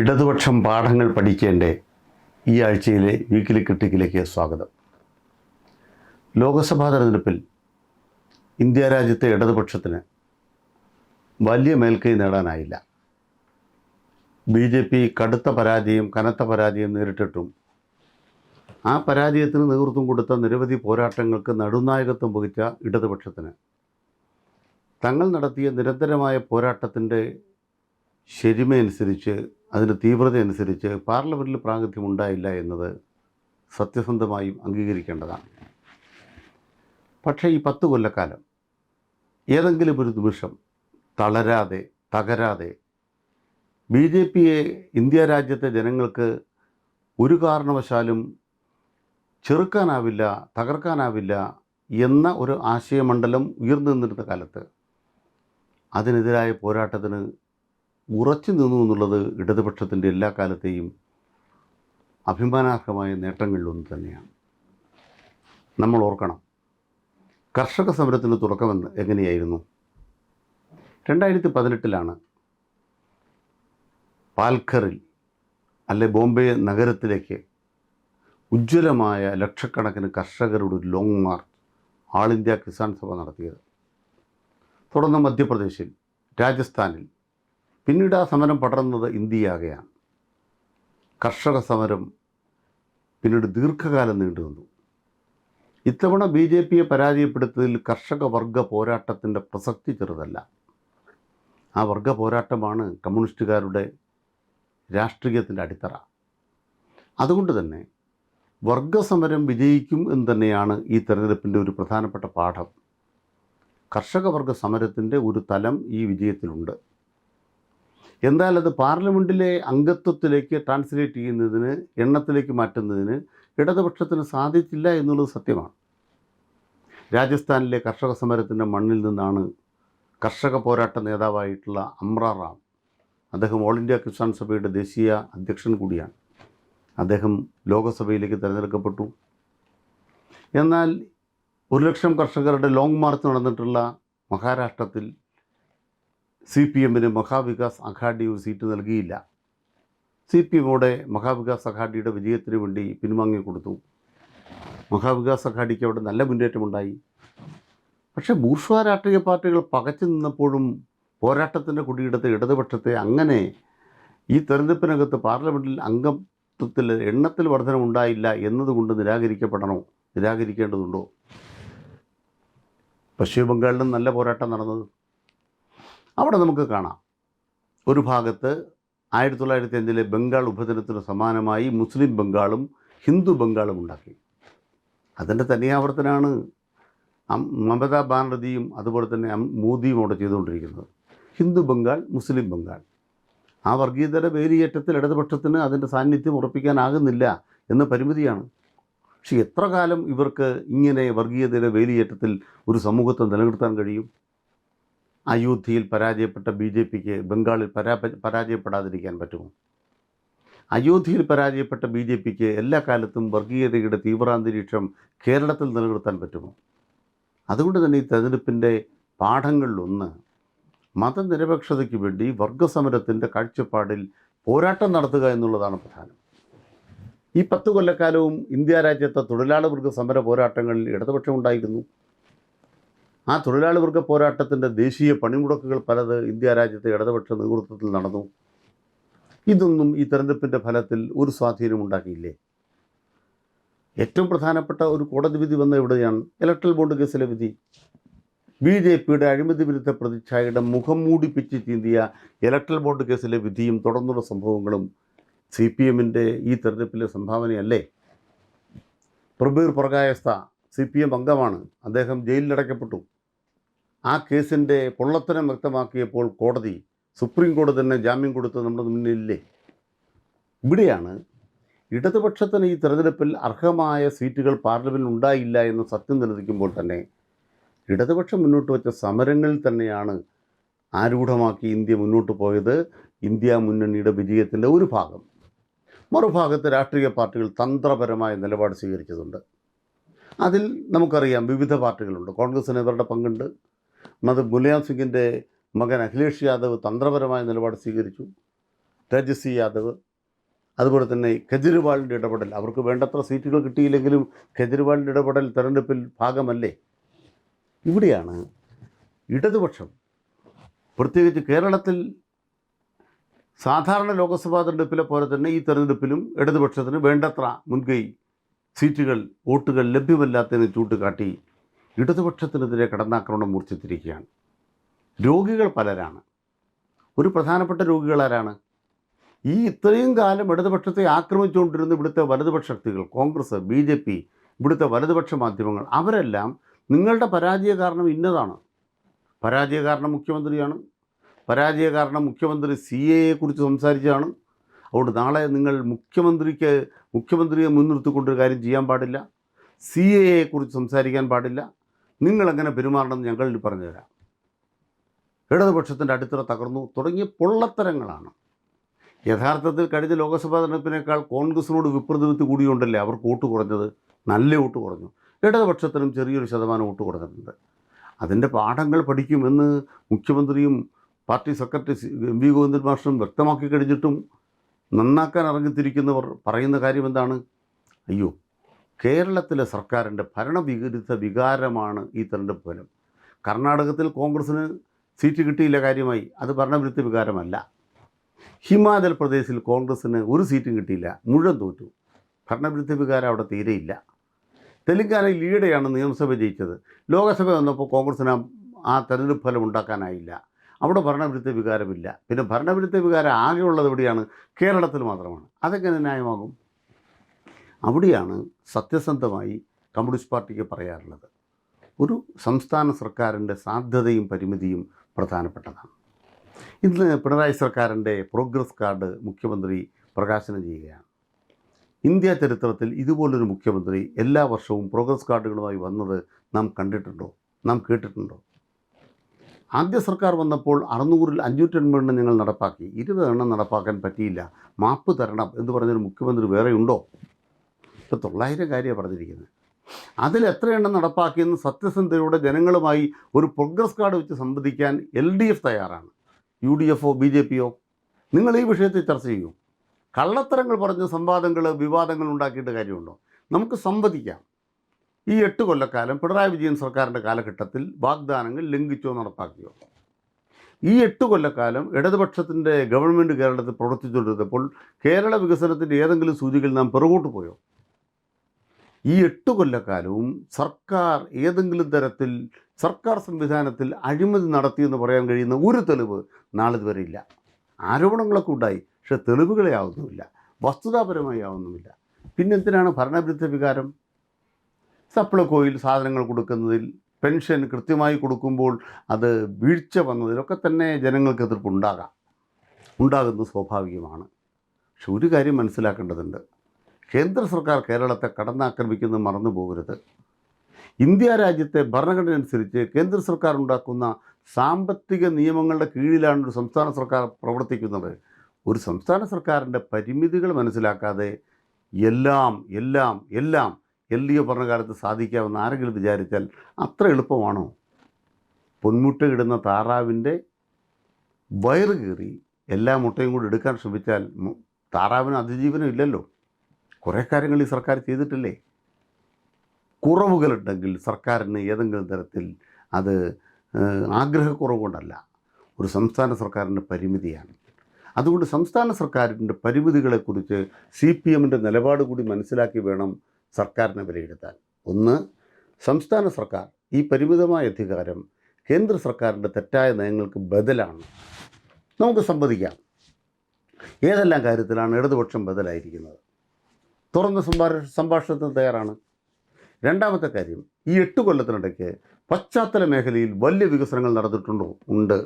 ഇടതുപക്ഷം പാഠങ്ങൾ പഠിക്കേണ്ട ഈ ആഴ്ചയിലെ വീക്കിലി ക്രിട്ടിക്കിലേക്ക് സ്വാഗതം. ലോകസഭാ തെരഞ്ഞെടുപ്പിൽ ഇന്ത്യ രാജ്യത്തെ ഇടതുപക്ഷത്തിന് വലിയ മേൽക്കൈ നേടാനായില്ല. ബി ജെ പി കടുത്ത പരാജയം കനത്ത പരാജയം നേരിട്ടിട്ടും ആ പരാജയത്തിന് നേതൃത്വം കൊടുത്ത നിരവധി പോരാട്ടങ്ങൾക്ക് നടുനായകത്വം വഹിച്ച ഇടതുപക്ഷത്തിന് തങ്ങൾ നടത്തിയ നിരന്തരമായ പോരാട്ടത്തിന്റെ ശരിമയനുസരിച്ച് അതിന്റെ തീവ്രത അനുസരിച്ച് പാർലമെന്റിൽ പ്രാഗത്യം ഉണ്ടായില്ല എന്നത് സത്യസന്ധമായും അംഗീകരിക്കേണ്ടതാണ്. പക്ഷേ ഈ പത്ത് കൊല്ലക്കാലം ഏതെങ്കിലും ഒരു നിമിഷം തളരാതെ തകരാതെ ബി ജെ പിയെ ഇന്ത്യ രാജ്യത്തെ ജനങ്ങൾക്ക് ഒരു കാരണവശാലും ചെറുക്കാനാവില്ല തകർക്കാനാവില്ല എന്ന ഒരു ആശയമണ്ഡലം ഉയർന്നു നിന്നിരുന്ന കാലത്ത് അതിനെതിരായ പോരാട്ടത്തിന് ഉറച്ചു നിന്നു എന്നുള്ളത് ഇടതുപക്ഷത്തിന്റെ എല്ലാ കാലത്തെയും അഭിമാനാർഹമായ നേട്ടങ്ങളിലൊന്ന് തന്നെയാണ്. നമ്മൾ ഓർക്കണം കർഷക സമരത്തിന് തുടക്കമെന്ന് എങ്ങനെയായിരുന്നു? രണ്ടായിരത്തി പതിനെട്ടിലാണ് പാൽഖറിൽ അല്ലെ ബോംബെ നഗരത്തിലേക്ക് ഉജ്ജ്വലമായ ലക്ഷക്കണക്കിന് കർഷകരുടെ ഒരു long march all India Kisan Sabha നടത്തിയത്. തുടർന്ന് മധ്യപ്രദേശിൽ രാജസ്ഥാനിൽ പിന്നീട് ആ സമരം പടർന്നത് ഇന്ത്യയാകെയാണ്. കർഷക സമരം പിന്നീട് ദീർഘകാലം നീണ്ടു നിന്നു. ഇത്തവണ ബി ജെ പിയെ പരാജയപ്പെടുത്തതിൽ കർഷക വർഗ പോരാട്ടത്തിന്റെ പ്രസക്തി ചെറുതല്ല. ആ വർഗ പോരാട്ടമാണ് കമ്മ്യൂണിസ്റ്റുകാരുടെ രാഷ്ട്രീയത്തിന്റെ അടിത്തറ. അതുകൊണ്ട് തന്നെ വർഗസമരം വിജയിക്കും എന്ന് തന്നെയാണ് ഈ തെരഞ്ഞെടുപ്പിന്റെ ഒരു പ്രധാനപ്പെട്ട പാഠം. കർഷക വർഗ സമരത്തിന്റെ ഒരു തലം ഈ വിജയത്തിലുണ്ട്. എന്നാൽ അത് പാർലമെന്റിലെ അംഗത്വത്തിലേക്ക് ട്രാൻസ്ലേറ്റ് ചെയ്യുന്നതിന് എണ്ണത്തിലേക്ക് മാറ്റുന്നതിന് ഇടതുപക്ഷത്തിന് സാധിച്ചില്ല എന്നുള്ളത് സത്യമാണ്. രാജസ്ഥാനിലെ കർഷക സമരത്തിന്റെ മണ്ണിൽ നിന്നാണ് കർഷക പോരാട്ട നേതാവായിട്ടുള്ള അമ്ര റാം. അദ്ദേഹം ഓൾ ഇന്ത്യ കിസാൻ സഭയുടെ ദേശീയ അധ്യക്ഷൻ കൂടിയാണ്. അദ്ദേഹം ലോകസഭയിലേക്ക് തിരഞ്ഞെടുക്കപ്പെട്ടു. എന്നാൽ ഒരു ലക്ഷം കർഷകരുടെ ലോങ് മാർച്ച് നടന്നിട്ടുള്ള മഹാരാഷ്ട്രത്തിൽ സി പി എമ്മിന് മഹാവികാസ് അഘാഡി ഒരു സീറ്റ് നൽകിയില്ല. സി പി എമ്മോടെ മഹാവികാസ് അഘാഡിയുടെ വിജയത്തിന് വേണ്ടി പിൻവാങ്ങി കൊടുത്തു. മഹാവികാസ് അഘാഡിക്ക് അവിടെ നല്ല മുന്നേറ്റമുണ്ടായി. പക്ഷേ ബൂർഷ്വ രാഷ്ട്രീയ പാർട്ടികൾ പകച്ചു നിന്നപ്പോഴും പോരാട്ടത്തിന്റെ കുടിയെടുത്ത് ഇടതുപക്ഷത്തെ അങ്ങനെ ഈ തെരഞ്ഞെടുപ്പിനകത്ത് പാർലമെന്റിൽ അംഗത്വത്തിൽ എണ്ണത്തിൽ വർധനമുണ്ടായില്ല എന്നതുകൊണ്ട് നിരാകരിക്കപ്പെടണോ? നിരാകരിക്കേണ്ടതുണ്ടോ? പശ്ചിമ ബംഗാളിലും നല്ല പോരാട്ടം നടന്നത്. അവിടെ നമുക്ക് കാണാം. ഒരു ഭാഗത്ത് ആയിരത്തി തൊള്ളായിരത്തി അഞ്ചിലെ ബംഗാൾ ഉപതിനത്തിന് സമാനമായി മുസ്ലിം ബംഗാളും ഹിന്ദു ബംഗാളും ഉണ്ടാക്കി. അതിന്റെ തനിയാവർത്തനാണ് മമതാ ബാനർജിയും അതുപോലെ തന്നെ മോദിയും അവിടെ ചെയ്തുകൊണ്ടിരിക്കുന്നത്. ഹിന്ദു ബംഗാൾ മുസ്ലിം ബംഗാൾ. ആ വർഗീയതയുടെ വേലിയേറ്റത്തിൽ ഇടതുപക്ഷത്തിന് അതിന്റെ സാന്നിധ്യം ഉറപ്പിക്കാനാകുന്നില്ല എന്ന പരിമിതിയാണ്. പക്ഷേ എത്ര കാലം ഇവർക്ക് ഇങ്ങനെ വർഗീയതയുടെ വേലിയേറ്റത്തിൽ ഒരു സമൂഹത്തെ നിലനിർത്താൻ കഴിയും? അയോധ്യയിൽ പരാജയപ്പെട്ട ബി ജെ പിക്ക് ബംഗാളിൽ പരാ പരാജയപ്പെടാതിരിക്കാൻ പറ്റുമോ? അയോധ്യയിൽ പരാജയപ്പെട്ട ബി ജെ പിക്ക് എല്ലാ കാലത്തും വർഗീയതയുടെ തീവ്രാന്തരീക്ഷം കേരളത്തിൽ നിലനിർത്താൻ പറ്റുമോ? അതുകൊണ്ട് തന്നെ ഈ തെരഞ്ഞെടുപ്പിന്റെ പാഠങ്ങളിലൊന്ന് മതനിരപേക്ഷതയ്ക്ക് വേണ്ടി വർഗസമരത്തിന്റെ കാഴ്ചപ്പാടിൽ പോരാട്ടം നടത്തുക എന്നുള്ളതാണ് പ്രധാനം. ഈ പത്ത് കൊല്ലക്കാലവും ഇന്ത്യ രാജ്യത്തെ തൊഴിലാളി വർഗ സമര പോരാട്ടങ്ങളിൽ ഇടതുപക്ഷം ഉണ്ടായിരുന്നു. ആ തൊഴിലാളി വർഗ പോരാട്ടത്തിന്റെ ദേശീയ പണിമുടക്കുകൾ പലത് ഇന്ത്യ രാജ്യത്തെ ഇടതുപക്ഷ നേതൃത്വത്തിൽ നടന്നു. ഇതൊന്നും ഈ തെരഞ്ഞെടുപ്പിന്റെ ഫലത്തിൽ ഒരു സ്വാധീനം ഉണ്ടാക്കിയില്ലേ? ഏറ്റവും പ്രധാനപ്പെട്ട ഒരു കോടതി വിധി വന്ന എവിടെയാണ്? ഇലക്ട്രൽ ബോണ്ട് കേസിലെ വിധി. ബി ജെ പിയുടെ അഴിമതി വിരുദ്ധ പ്രതിച്ഛായയുടെ മുഖം മൂടിപ്പിച്ച് ചീന്തിയ ഇലക്ട്രൽ ബോണ്ട് കേസിലെ വിധിയും തുടർന്നുള്ള സംഭവങ്ങളും സി പി എമ്മിന്റെ ഈ തെരഞ്ഞെടുപ്പിലെ സംഭാവനയല്ലേ? Prabir Prakayastha C P M അംഗമാണ്. അദ്ദേഹം ജയിലിലടയ്ക്കപ്പെട്ടു. ആ കേസിന്റെ പൊള്ളത്തരം വ്യക്തമാക്കിയപ്പോൾ കോടതി സുപ്രീം കോടതി തന്നെ ജാമ്യം കൊടുത്ത് നമ്മുടെ മുന്നിലില്ലേ? ഇവിടെയാണ് ഇടതുപക്ഷത്തിന് ഈ തെരഞ്ഞെടുപ്പിൽ അർഹമായ സീറ്റുകൾ പാർലമെന്റിൽ ഉണ്ടായില്ല എന്ന് സത്യം നിലനിൽക്കുമ്പോൾ തന്നെ ഇടതുപക്ഷം മുന്നോട്ട് വെച്ച സമരങ്ങളിൽ തന്നെയാണ് ആരൂഢമാക്കി ഇന്ത്യ മുന്നോട്ട് പോയത്. ഇന്ത്യ മുന്നണിയുടെ വിജയത്തിന്റെ ഒരു ഭാഗം. മറുഭാഗത്ത് രാഷ്ട്രീയ പാർട്ടികൾ തന്ത്രപരമായ നിലപാട് സ്വീകരിച്ചതുണ്ട്. അതിൽ നമുക്കറിയാം വിവിധ പാർട്ടികളുണ്ട്. കോൺഗ്രസ്സിന് ഇവരുടെ പങ്കുണ്ട്. അത് മുലയാം സിംഗിന്റെ മകൻ അഖിലേഷ് യാദവ് തന്ത്രപരമായ നിലപാട് സ്വീകരിച്ചു. തേജസ്വി യാദവ് അതുപോലെ തന്നെ കെജ്രിവാളിന്റെ ഇടപെടൽ. അവർക്ക് വേണ്ടത്ര സീറ്റുകൾ കിട്ടിയില്ലെങ്കിലും കെജ്രിവാളിന്റെ ഇടപെടൽ തെരഞ്ഞെടുപ്പിൽ ഭാഗമല്ലേ? ഇവിടെയാണ് ഇടതുപക്ഷം പ്രത്യേകിച്ച് കേരളത്തിൽ സാധാരണ ലോക്സഭാ തെരഞ്ഞെടുപ്പിലെ പോലെ തന്നെ ഈ തെരഞ്ഞെടുപ്പിലും ഇടതുപക്ഷത്തിന് വേണ്ടത്ര മുൻകൈ സീറ്റുകൾ വോട്ടുകൾ ലഭ്യമല്ലാത്തതിന് ചൂട്ടുകാട്ടി ഇടതുപക്ഷത്തിനെതിരെ കടന്നാക്രമണം മൂർച്ഛിച്ചിരിക്കുകയാണ്. രോഗികൾ പലരാണ്. ഒരു പ്രധാനപ്പെട്ട രോഗികൾ ആരാണ്? ഈ ഇത്രയും കാലം ഇടതുപക്ഷത്തെ ആക്രമിച്ചുകൊണ്ടിരുന്ന ഇവിടുത്തെ വലതുപക്ഷ ശക്തികൾ കോൺഗ്രസ് ബി ജെ പി ഇവിടുത്തെ വലതുപക്ഷ മാധ്യമങ്ങൾ അവരെല്ലാം നിങ്ങളുടെ പരാജയ കാരണം ഇന്നതാണ്. പരാജയ കാരണം മുഖ്യമന്ത്രിയാണ്. പരാജയ കാരണം മുഖ്യമന്ത്രി സി എയെ കുറിച്ച് സംസാരിച്ചതാണ്. അതുകൊണ്ട് നാളെ നിങ്ങൾ മുഖ്യമന്ത്രിക്ക് മുഖ്യമന്ത്രിയെ മുൻനിർത്തിക്കൊണ്ടൊരു കാര്യം ചെയ്യാൻ പാടില്ല. സി എയെ കുറിച്ച് സംസാരിക്കാൻ പാടില്ല. നിങ്ങളെങ്ങനെ പെരുമാറണമെന്ന് ഞങ്ങളിൽ പറഞ്ഞു തരാം. ഇടതുപക്ഷത്തിന്റെ അടിത്തറ തകർന്നു. തുടങ്ങിയ പൊള്ളത്തരങ്ങളാണ്. യഥാർത്ഥത്തിൽ കഴിഞ്ഞ ലോക്സഭാ തെരഞ്ഞെടുപ്പിനേക്കാൾ കോൺഗ്രസിനോട് വിപ്രതിപത്തി കൂടിയുണ്ടല്ലേ? അവർക്ക് വോട്ട് കുറഞ്ഞത് നല്ല വോട്ട് കുറഞ്ഞു. ഇടതുപക്ഷത്തിനും ചെറിയൊരു ശതമാനം വോട്ട് കുറഞ്ഞിട്ടുണ്ട്. അതിന്റെ പാഠങ്ങൾ പഠിക്കുമെന്ന് മുഖ്യമന്ത്രിയും party secretary M V Govindan മാസ്റ്ററും വ്യക്തമാക്കി കഴിഞ്ഞിട്ടും നന്നാക്കാൻ ഇറങ്ങിത്തിരിക്കുന്നവർ പറയുന്ന കാര്യം എന്താണ്? അയ്യോ കേരളത്തിലെ സർക്കാരിന്റെ ഭരണവിരുദ്ധ വികാരമാണ് ഈ തെരഞ്ഞെടുപ്പ് ഫലം. കർണാടകത്തിൽ കോൺഗ്രസ്സിന് സീറ്റ് കിട്ടിയില്ല കാര്യമായി. അത് ഭരണവിരുദ്ധ വികാരമല്ല. ഹിമാചൽ പ്രദേശിൽ കോൺഗ്രസ്സിന് ഒരു സീറ്റും കിട്ടിയില്ല. മുഴുവൻ തോറ്റു. ഭരണവിരുദ്ധ വികാരം അവിടെ തീരെയില്ല. തെലങ്കാനയിൽ ഈയിടെയാണ് നിയമസഭ ജയിച്ചത്. ലോകസഭ വന്നപ്പോൾ കോൺഗ്രസ്സിന് ആ- തെരഞ്ഞെടുപ്പ് ഫലം ഉണ്ടാക്കാനായില്ല. അവിടെ ഭരണവിരുദ്ധ വികാരമില്ല. പിന്നെ ഭരണവിരുദ്ധ വികാരം ആകെയുള്ളത് എവിടെയാണ്? കേരളത്തിൽ മാത്രമാണ്. അതെങ്ങനെ ന്യായമാകും? അവിടെയാണ് സത്യസന്ധമായി കമ്മ്യൂണിസ്റ്റ് പാർട്ടിക്ക് പറയാറുള്ളത്. ഒരു സംസ്ഥാന സർക്കാരിന്റെ സാധ്യതയും പരിമിതിയും പ്രധാനപ്പെട്ടതാണ്. ഇന്ന് പിണറായി സർക്കാരിന്റെ പ്രോഗ്രസ് കാർഡ് മുഖ്യമന്ത്രി പ്രകാശനം ചെയ്യുകയാണ്. ഇന്ത്യ ചരിത്രത്തിൽ ഇതുപോലൊരു മുഖ്യമന്ത്രി എല്ലാ വർഷവും പ്രോഗ്രസ് കാർഡുകളുമായി വന്നത് നാം കണ്ടിട്ടുണ്ടോ? നാം കേട്ടിട്ടുണ്ടോ? ആദ്യ സർക്കാർ വന്നപ്പോൾ അറുന്നൂറിൽ എണ്ണം ഞങ്ങൾ നടപ്പാക്കി. ഇരുപതെണ്ണം നടപ്പാക്കാൻ പറ്റിയില്ല. മാപ്പ് തരണം എന്ന് പറഞ്ഞൊരു മുഖ്യമന്ത്രി വേറെ ഇപ്പോൾ തൊള്ളായിരം കാര്യമാണ് പറഞ്ഞിരിക്കുന്നത്. അതിൽ എത്ര എണ്ണം നടപ്പാക്കിയെന്ന് സത്യസന്ധതയോടെ ജനങ്ങളുമായി ഒരു പ്രോഗ്രസ് കാർഡ് വെച്ച് സംവദിക്കാൻ എൽ ഡി എഫ് തയ്യാറാണ്. യു ഡി എഫോ ബി ജെ പിയോ നിങ്ങൾ ഈ വിഷയത്തിൽ ചർച്ച ചെയ്യൂ. കള്ളത്തരങ്ങൾ പറഞ്ഞ് സംവാദങ്ങൾ വിവാദങ്ങൾ ഉണ്ടാക്കിയിട്ട് കാര്യമുണ്ടോ? നമുക്ക് സംവദിക്കാം. ഈ എട്ട് കൊല്ലക്കാലം പിണറായി വിജയൻ സർക്കാരിന്റെ കാലഘട്ടത്തിൽ വാഗ്ദാനങ്ങൾ ലംഘിച്ചോ നടപ്പാക്കിയോ? ഈ എട്ട് കൊല്ലക്കാലം ഇടതുപക്ഷത്തിന്റെ ഗവൺമെന്റ് കേരളത്തിൽ പ്രവർത്തിച്ചുകൊണ്ടിരുന്നപ്പോൾ കേരള വികസനത്തിന്റെ ഏതെങ്കിലും സൂചികയിൽ നാം പിറകോട്ട് പോയോ? ഈ എട്ട് കൊല്ലക്കാലവും സർക്കാർ ഏതെങ്കിലും തരത്തിൽ സർക്കാർ സംവിധാനത്തിൽ അഴിമതി നടത്തിയെന്ന് പറയാൻ കഴിയുന്ന ഒരു തെളിവ് നാളിതുവരെ ഇല്ല. ആരോപണങ്ങളൊക്കെ ഉണ്ടായി പക്ഷെ തെളിവുകളെ ആവുന്നുമില്ല വസ്തുതാപരമായി ആവുന്നുമില്ല. പിന്നെന്തിനാണ് ഭരണവിരുദ്ധ വികാരം? സപ്ലക്കോയിൽ സാധനങ്ങൾ കൊടുക്കുന്നതിൽ പെൻഷൻ കൃത്യമായി കൊടുക്കുമ്പോൾ അത് വീഴ്ച വന്നതിലൊക്കെ തന്നെ ജനങ്ങൾക്ക് എതിർപ്പ് എതിർപ്പുണ്ടാകാം ഉണ്ടാകുന്നത് സ്വാഭാവികമാണ്. പക്ഷെ ഒരു കാര്യം മനസ്സിലാക്കേണ്ടതുണ്ട്. കേന്ദ്ര സർക്കാർ കേരളത്തെ കടന്നാക്രമിക്കുന്നത് മറന്നു പോകരുത്. ഇന്ത്യ രാജ്യത്തെ ഭരണഘടന അനുസരിച്ച് കേന്ദ്ര സർക്കാർ ഉണ്ടാക്കുന്ന സാമ്പത്തിക നിയമങ്ങളുടെ കീഴിലാണ് ഒരു സംസ്ഥാന സർക്കാർ പ്രവർത്തിക്കുന്നത്. ഒരു സംസ്ഥാന സർക്കാരിന്റെ പരിമിതികൾ മനസ്സിലാക്കാതെ എല്ലാം എല്ലാം എല്ലാം എൽ ഡി എഫ് ഭരണകാലത്ത് സാധിക്കാമെന്ന് ആരെങ്കിലും വിചാരിച്ചാൽ അത്ര എളുപ്പമാണോ? പൊന്മുട്ട ഇടുന്ന താറാവിന്റെ വയറ് കീറി എല്ലാ മുട്ടയും കൂടി എടുക്കാൻ ശ്രമിച്ചാൽ താറാവിന് അതിജീവനം ഇല്ലല്ലോ. കുറേ കാര്യങ്ങൾ ഈ സർക്കാർ ചെയ്തിട്ടില്ലേ? കുറവുകളുണ്ടെങ്കിൽ സർക്കാരിന് ഏതെങ്കിലും തരത്തിൽ അത് ആഗ്രഹക്കുറവ് കൊണ്ടല്ല ഒരു സംസ്ഥാന സർക്കാരിന്റെ പരിമിതിയാണ്. അതുകൊണ്ട് സംസ്ഥാന സർക്കാരിന്റെ പരിമിതികളെക്കുറിച്ച് സി പി എമ്മിന്റെ നിലപാട് കൂടി മനസ്സിലാക്കി വേണം സർക്കാരിനെ വിലയിരുത്താൻ. ഒന്ന് സംസ്ഥാന സർക്കാർ ഈ പരിമിതമായ അധികാരം കേന്ദ്ര സർക്കാരിന്റെ തെറ്റായ നയങ്ങൾക്ക് ബദലാണ്. നമുക്ക് സംവദിക്കാം ഏതെല്ലാം കാര്യത്തിലാണ് ഇടതുപക്ഷം ബദലായിരിക്കുന്നത്? തുറന്ന സംഭാഷ സംഭാഷണത്തിന് തയ്യാറാണ്. രണ്ടാമത്തെ കാര്യം ഈ എട്ട് കൊല്ലത്തിനിടയ്ക്ക് പശ്ചാത്തല മേഖലയിൽ വലിയ വികസനങ്ങൾ നടന്നിട്ടുണ്ടോ ഉണ്ട്.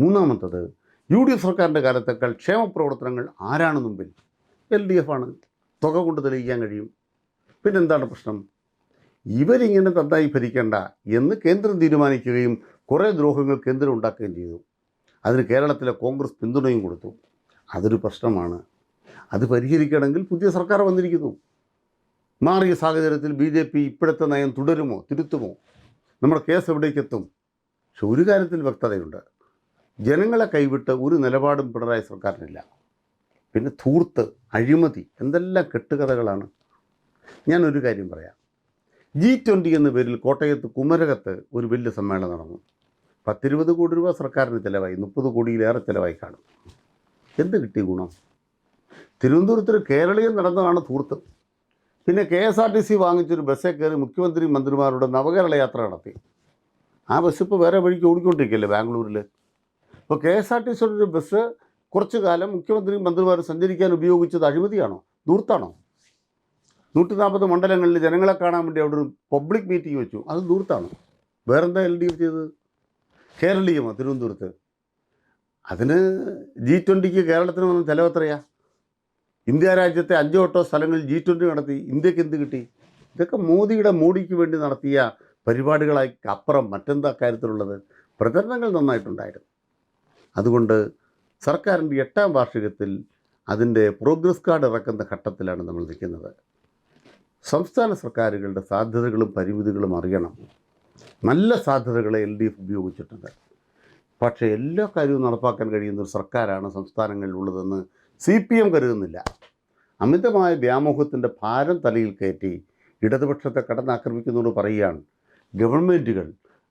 മൂന്നാമത്തത് യു ഡി എഫ് സർക്കാരിന്റെ കാലത്തേക്കാൾ ക്ഷേമ പ്രവർത്തനങ്ങൾ ആരാണ് മുമ്പിൽ? എൽ ഡി എഫ് ആണ്. തുക കൊണ്ട് തെളിയിക്കാൻ കഴിയും. പിന്നെന്താണ് പ്രശ്നം? ഇവരിങ്ങനെ തന്നായി ഭരിക്കേണ്ട എന്ന് കേന്ദ്രം തീരുമാനിക്കുകയും കുറേ ദ്രോഹങ്ങൾ കേന്ദ്രം ഉണ്ടാക്കുകയും ചെയ്തു. അതിന് കേരളത്തിലെ കോൺഗ്രസ് പിന്തുണയും കൊടുത്തു. അതൊരു പ്രശ്നമാണ്. അത് പരിഹരിക്കണമെങ്കിൽ പുതിയ സർക്കാർ വന്നിരിക്കുന്നു. മാറിയ സാഹചര്യത്തിൽ ബി ജെ പി ഇപ്പോഴത്തെ നയം തുടരുമോ തിരുത്തുമോ? നമ്മുടെ കേസ് എവിടേക്കെത്തും? പക്ഷെ ഒരു കാര്യത്തിൽ വ്യക്തതയുണ്ട്. ജനങ്ങളെ കൈവിട്ട് ഒരു നിലപാടും പിണറായി സർക്കാരിനില്ല. പിന്നെ ധൂർത്ത് അഴിമതി എന്തെല്ലാം കെട്ടുകഥകളാണ്. ഞാനൊരു കാര്യം പറയാം. ജി ട്വന്റി എന്ന പേരിൽ കോട്ടയത്ത് കുമരകത്ത് ഒരു വലിയ സമ്മേളനം നടന്നു. പത്തിരുപത് കോടി രൂപ സർക്കാരിന് ചിലവായി മുപ്പത് കോടിയിലേറെ ചിലവായി കാണും. എന്ത് കിട്ടി ഗുണം? തിരുവനന്തപുരത്തൊരു കേരളീയൻ നടന്നതാണ് ധൂർത്ത് പിന്നെ K S R T C വാങ്ങിച്ചൊരു ബസ്സേ കയറി മുഖ്യമന്ത്രി മന്ത്രിമാരുടെ നവകേരള യാത്ര നടത്തി. ആ ബസ് ഇപ്പോൾ വേറെ വഴിക്ക് ഓടിക്കൊണ്ടിരിക്കുകയല്ലേ ബാംഗ്ലൂരിൽ ഇപ്പോൾ കെ എസ് ആർ ടി സിയുടെ ഒരു ബസ് കുറച്ചു കാലം മുഖ്യമന്ത്രിയും മന്ത്രിമാരും സഞ്ചരിക്കാൻ ഉപയോഗിച്ചത് അഴിമതിയാണോ? ദൂർത്താണോ നൂറ്റി നാൽപ്പത് മണ്ഡലങ്ങളിൽ ജനങ്ങളെ കാണാൻ വേണ്ടി അവിടെ ഒരു പബ്ലിക് മീറ്റിംഗ് വെച്ചു. അത് ദൂർത്താണ് വേറെന്താ എൽ ഡി എഫ് ചെയ്തത്? കേരളീയമോ തിരുവനന്തപുരത്ത്? അതിന് ജി ട്വന്റിക്ക് കേരളത്തിന് വന്ന ചിലവെത്രയാ ഇന്ത്യ രാജ്യത്തെ അഞ്ചോ എട്ടോ സ്ഥലങ്ങളിൽ ജി ട്വന്റി നടത്തി ഇന്ത്യയ്ക്ക് എന്ത് കിട്ടി? ഇതൊക്കെ മോദിയുടെ മോഡിക്ക് വേണ്ടി നടത്തിയ പരിപാടികളായി അപ്പുറം മറ്റെന്താ കാര്യത്തിലുള്ളത്? പ്രചരണങ്ങൾ നന്നായിട്ടുണ്ടായിരുന്നു. അതുകൊണ്ട് സർക്കാരിന്റെ എട്ടാം വാർഷികത്തിൽ അതിന്റെ പ്രോഗ്രസ് കാർഡ് ഇറക്കുന്ന ഘട്ടത്തിലാണ് നമ്മൾ നിൽക്കുന്നത്. സംസ്ഥാന സർക്കാരുകളുടെ സാധ്യതകളും പരിമിതികളും അറിയണം. നല്ല സാധ്യതകളെ എൽ ഡി എഫ് ഉപയോഗിച്ചിട്ടുണ്ട്. പക്ഷേ എല്ലാ കാര്യവും നടപ്പാക്കാൻ കഴിയുന്ന ഒരു സർക്കാരാണ് സംസ്ഥാനങ്ങളിലുള്ളതെന്ന് സി പി എം കരുതുന്നില്ല. അമിതമായ വ്യാമോഹത്തിന്റെ ഭാരം തലയിൽ കയറ്റി ഇടതുപക്ഷത്തെ കടന്നാക്രമിക്കുന്നതോട് പറയുകയാണ്. ഗവൺമെന്റുകൾ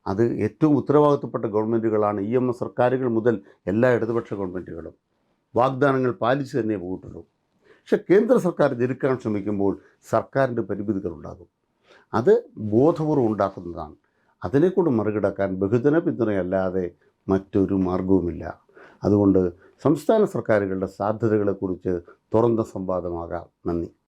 അത് ഏറ്റവും ഉത്തരവാദിത്തപ്പെട്ട ഗവൺമെന്റുകളാണ് ഇ എം എസ് സർക്കാരുകൾ മുതൽ എല്ലാ ഇടതുപക്ഷ ഗവൺമെന്റുകളും വാഗ്ദാനങ്ങൾ പാലിച്ചു തന്നെ പോയിട്ടുള്ളൂ പക്ഷെ കേന്ദ്ര സർക്കാർ ജനിക്കാൻ ശ്രമിക്കുമ്പോൾ സർക്കാരിന്റെ പരിമിതികളുണ്ടാകും അത് ബോധപൂർവം ഉണ്ടാക്കുന്നതാണ്. അതിനെക്കൊണ്ട് മറികടക്കാൻ ബഹുജന പിന്തുണയല്ലാതെ മറ്റൊരു മാർഗവുമില്ല അതുകൊണ്ട് സംസ്ഥാന സർക്കാരുകളുടെ സാധ്യതകളെക്കുറിച്ച് തുറന്ന സംവാദമാകാം. നന്ദി.